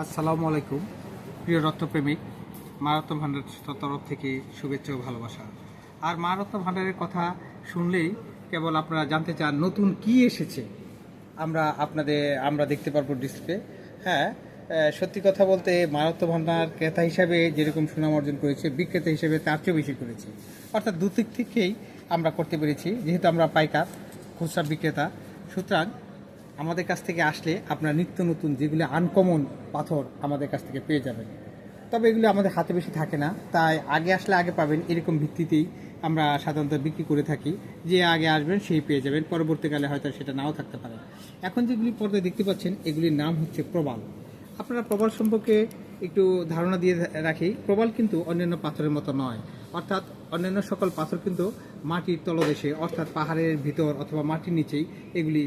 আসসালামু আলাইকুম। প্রিয় রত্নপ্রেমিক মারাত্ম ভাণ্ডার তরফ থেকে শুভেচ্ছা ও ভালোবাসা। আর মারাত্ম ভাণ্ডারের কথা শুনলেই কেবল আপনারা জানতে চান নতুন কি এসেছে। আমরা আপনাদের, আমরা দেখতে পারব ডিসপ্লে হ্যাঁ সত্যি কথা বলতে মারাত্ম ভাণ্ডার ক্রেতা হিসাবে যেরকম সুনাম অর্জন করেছে, বিক্রেতা হিসেবে তার চেয়ে বেশি করেছে। অর্থাৎ দুদিক থেকেই আমরা করতে পেরেছি, যেহেতু আমরা পাইকার, খুচরা বিক্রেতা। সুতরাং আমাদের কাছ থেকে আসলে আপনার নিত্য নতুন যেগুলি আনকমন পাথর আমাদের কাছ থেকে পেয়ে যাবেন। তবে এগুলো আমাদের হাতে বেশি থাকে না। তাই আগে আসলে আগে পাবেন এরকম ভিত্তিতেই আমরা সাধারণত বিক্রি করে থাকি। যে আগে আসবেন সেই পেয়ে যাবেন। পরবর্তীকালে হয়তো সেটা নাও থাকতে পারে। এখন যেগুলি পর্দায় দেখতে পাচ্ছেন, এগুলির নাম হচ্ছে প্রবাল। আপনারা প্রবাল সম্পর্কে একটু ধারণা দিয়ে রাখি। প্রবাল কিন্তু অন্যান্য পাথরের মতো নয়। অর্থাৎ অন্যান্য সকল পাথর কিন্তু মাটির তলদেশে, অর্থাৎ পাহাড়ের ভিতর অথবা মাটির নিচেই এগুলি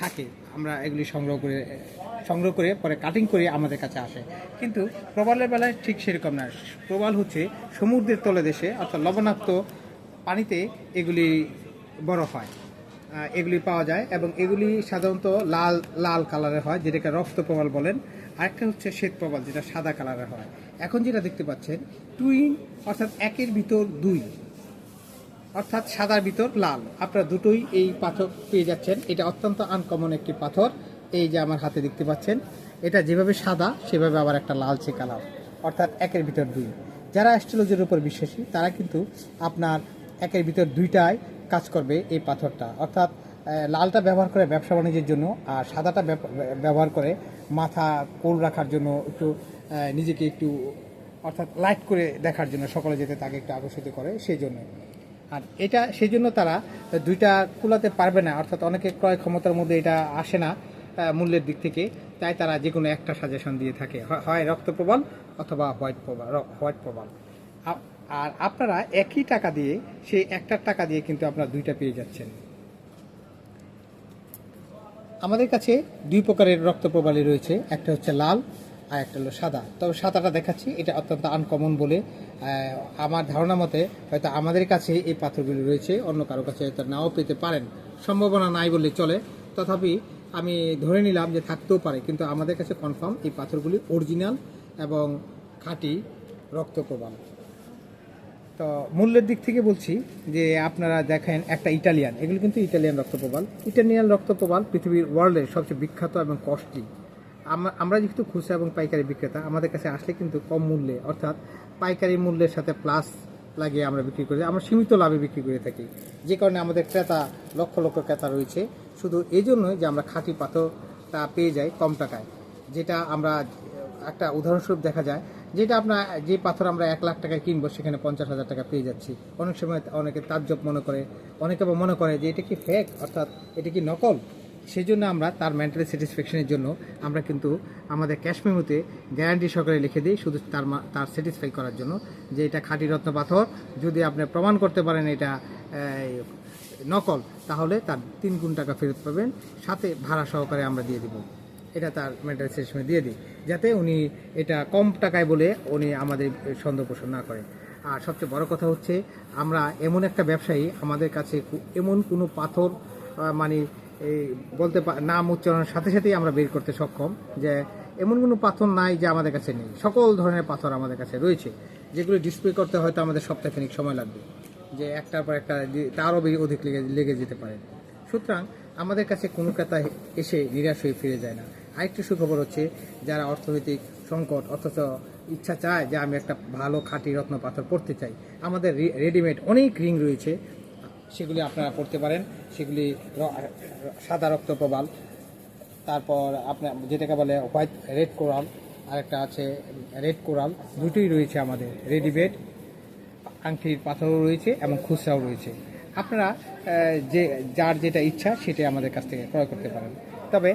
থাকে। আমরা এগুলি সংগ্রহ করে সংগ্রহ করে পরে কাটিং করে আমাদের কাছে আসে। কিন্তু প্রবালের বেলায় ঠিক সেরকম না। প্রবাল হচ্ছে সমুদ্রের তলদেশে, অর্থাৎ লবণাক্ত পানিতে এগুলি বড় হয়। এগুলি পাওয়া যায় এবং এগুলি সাধারণত লাল লাল কালারের হয়, যেটাকে রক্ত প্রবাল বলেন। আরেকটা হচ্ছে শ্বেত প্রবাল, যেটা সাদা কালারের হয়। এখন যেটা দেখতে পাচ্ছেন টুইন অর্থাৎ একের ভিতর দুই। অর্থাৎ সাদার ভিতর লাল। আপনারা দুটোই এই পাথর পেয়ে যাচ্ছেন। এটা অত্যন্ত আনকমন একটি পাথর। এই যে আমার হাতে দেখতে পাচ্ছেন, এটা যেভাবে সাদা, সেভাবে আবার একটা লালচে কালার অর্থাৎ একের ভিতর দুই। যারা অ্যাস্ট্রোলজির উপর বিশ্বাসী, তারা কিন্তু আপনার একের ভিতর দুইটায় কাজ করবে এই পাথরটা। অর্থাৎ লালটা ব্যবহার করে ব্যবসা বাণিজ্যের জন্য, আর সাদাটা ব্যবহার করে মাথা কোল রাখার জন্য একটু নিজেকে একটু, অর্থাৎ লাইট করে দেখার জন্য সকলে যেতে তাকে একটু আকর্ষিত করে, সেই জন্য। আর এটা, সেই জন্য তারা দুইটা কুলাতে পারবে না, অর্থাৎ অনেকে ক্রয় ক্ষমতার মধ্যে এটা আসে না মূল্যের দিক থেকে। তাই তারা যে কোনো একটা সাজেশন দিয়ে থাকে হয়- রক্ত প্রবাল অথবা হোয়াইট প্রবাল হোয়াইট প্রবাল। আর আপনারা একই টাকা দিয়ে, সেই একটার টাকা দিয়ে কিন্তু আপনারা দুইটা পেয়ে যাচ্ছেন। আমাদের কাছে দুই প্রকারের রক্ত প্রবালী রয়েছে, একটা হচ্ছে লাল আর একটা হলো সাদা। তবে সাদাটা দেখাচ্ছি, এটা অত্যন্ত আনকমন বলে আমার ধারণা মতে হয়তো আমাদের কাছে এই পাথরগুলি রয়েছে, অন্য কারও কাছে হয়তো নাও পেতে পারেন। সম্ভাবনা নাই বললে চলে। তথাপি আমি ধরে নিলাম যে থাকতেও পারে, কিন্তু আমাদের কাছে কনফার্ম এই পাথরগুলি অরিজিনাল এবং খাঁটি রক্ত প্রবাল। তো মূল্যের দিক থেকে বলছি যে আপনারা দেখেন একটা ইটালিয়ান, এগুলো কিন্তু ইটালিয়ান রক্তপ্রবাল। ইটালিয়ান রক্তপ্রবাল পৃথিবীর ওয়ার্ল্ডের সবচেয়ে বিখ্যাত এবং কস্টলি আমরা যেহেতু খুচরা এবং পাইকারি বিক্রেতা, আমাদের কাছে আসলে কিন্তু কম মূল্যে, অর্থাৎ পাইকারি মূল্যের সাথে প্লাস লাগিয়ে আমরা বিক্রি করি, আমরা সীমিত লাভে বিক্রি করে থাকি। যে কারণে আমাদের ক্রেতা, লক্ষ লক্ষ ক্রেতা রয়েছে। শুধু এই জন্যই যে আমরা খাঁটি পাথরটা পেয়ে যাই কম টাকায়, যেটা আমরা একটা উদাহরণস্বরূপ দেখা যায় যেটা আপনার যে পাথর আমরা এক লাখ টাকায় কিনবো, সেখানে পঞ্চাশ হাজার টাকা পেয়ে যাচ্ছি। অনেক সময় অনেকে তাজ্জব মনে করে, অনেকে মনে করে যে এটা কি ফেক অর্থাৎ এটা কি নকল? সেই জন্য আমরা তার মেন্টালি স্যাটিসফ্যাকশনের জন্য আমরা কিন্তু আমাদের ক্যাশ মেমোতে গ্যারান্টি সহকারে লিখে দিই, শুধু তার তার স্যাটিসফাই করার জন্য যে এটা খাঁটি রত্ন পাথর, যদি আপনি প্রমাণ করতে পারেন এটা নকল, তাহলে তার তিন গুণ টাকা ফেরত পাবেন। সাথে ভাড়া সহকারে আমরা দিয়ে দিব। এটা তার মেন্টাল সিস্টেমে দিয়ে দিই। যাতে উনি এটা কম টাকায় বলে উনি আমাদের সন্দেহ পোষণ না করে আর সবচেয়ে বড় কথা হচ্ছে, আমরা এমন একটা ব্যবসায়ী, আমাদের কাছে এমন কোনো পাথর মানে এই বলতে নাম উচ্চারণের সাথে সাথেই আমরা বের করতে সক্ষম যে এমন কোনো পাথর নাই যে আমাদের কাছে নেই। সকল ধরনের পাথর আমাদের কাছে রয়েছে, যেগুলো ডিসপ্লে করতে হয়তো আমাদের সপ্তাহখানিক সময় লাগবে, যে একটার পর একটা তারও বেশি অধিক লেগে লেগে যেতে পারে। সুতরাং আমাদের কাছে কোনো ক্রেতা এসে নিরাশ হয়ে ফিরে যায় না। আরেকটি সুখবর হচ্ছে, যারা অর্থনৈতিক সংকট অথচ ইচ্ছা চায় যে আমি একটা ভালো খাঁটি রত্ন পাথর পড়তে চাই, আমাদের রেডিমেড অনেক রিং রয়েছে। সেগুলি আপনারা পড়তে পারেন। সেগুলি সাদা রক্ত প্রবাল। তারপর আপনার যেটাকে বলে হোয়াইট রেড কোরাল আরেকটা আছে রেড কোরাল দুটোই রয়েছে আমাদের রেডিমেড আংটির পাথরও রয়েছে এবং খুচরাও রয়েছে। আপনারা যে যার যেটা ইচ্ছা সেটাই আমাদের কাছ থেকে ক্রয় করতে পারেন। তবে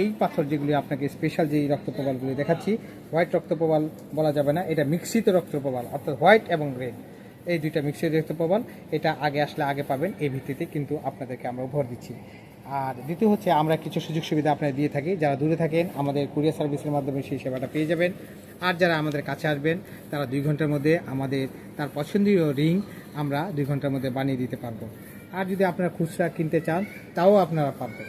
এই পাথর যেগুলি আপনাকে স্পেশাল যেই রক্তপ্রবালগুলি দেখাচ্ছি হোয়াইট রক্তপ্রবাল বলা যাবে না, এটা মিক্সিত রক্তপ্রবাল, অর্থাৎ হোয়াইট এবং রেড এই দুইটা মিক্সিত রক্তপ্রবাল, এটা আগে আসলে আগে পাবেন এই ভিত্তিতে কিন্তু আপনাদেরকে আমরা ভর দিচ্ছি। আর দ্বিতীয় হচ্ছে, আমরা কিছু সুযোগ সুবিধা আপনাদের দিয়ে থাকি। যারা দূরে থাকেন, আমাদের কুরিয়ার সার্ভিসের মাধ্যমে সেই সেবাটা পেয়ে যাবেন। আর যারা আমাদের কাছে আসবেন, তারা দুই ঘণ্টার মধ্যে আমাদের, তার পছন্দীয় রিং আমরা দুই ঘণ্টার মধ্যে বানিয়ে দিতে পারব। আর যদি আপনারা খুচরা কিনতে চান, তাও আপনারা পারবেন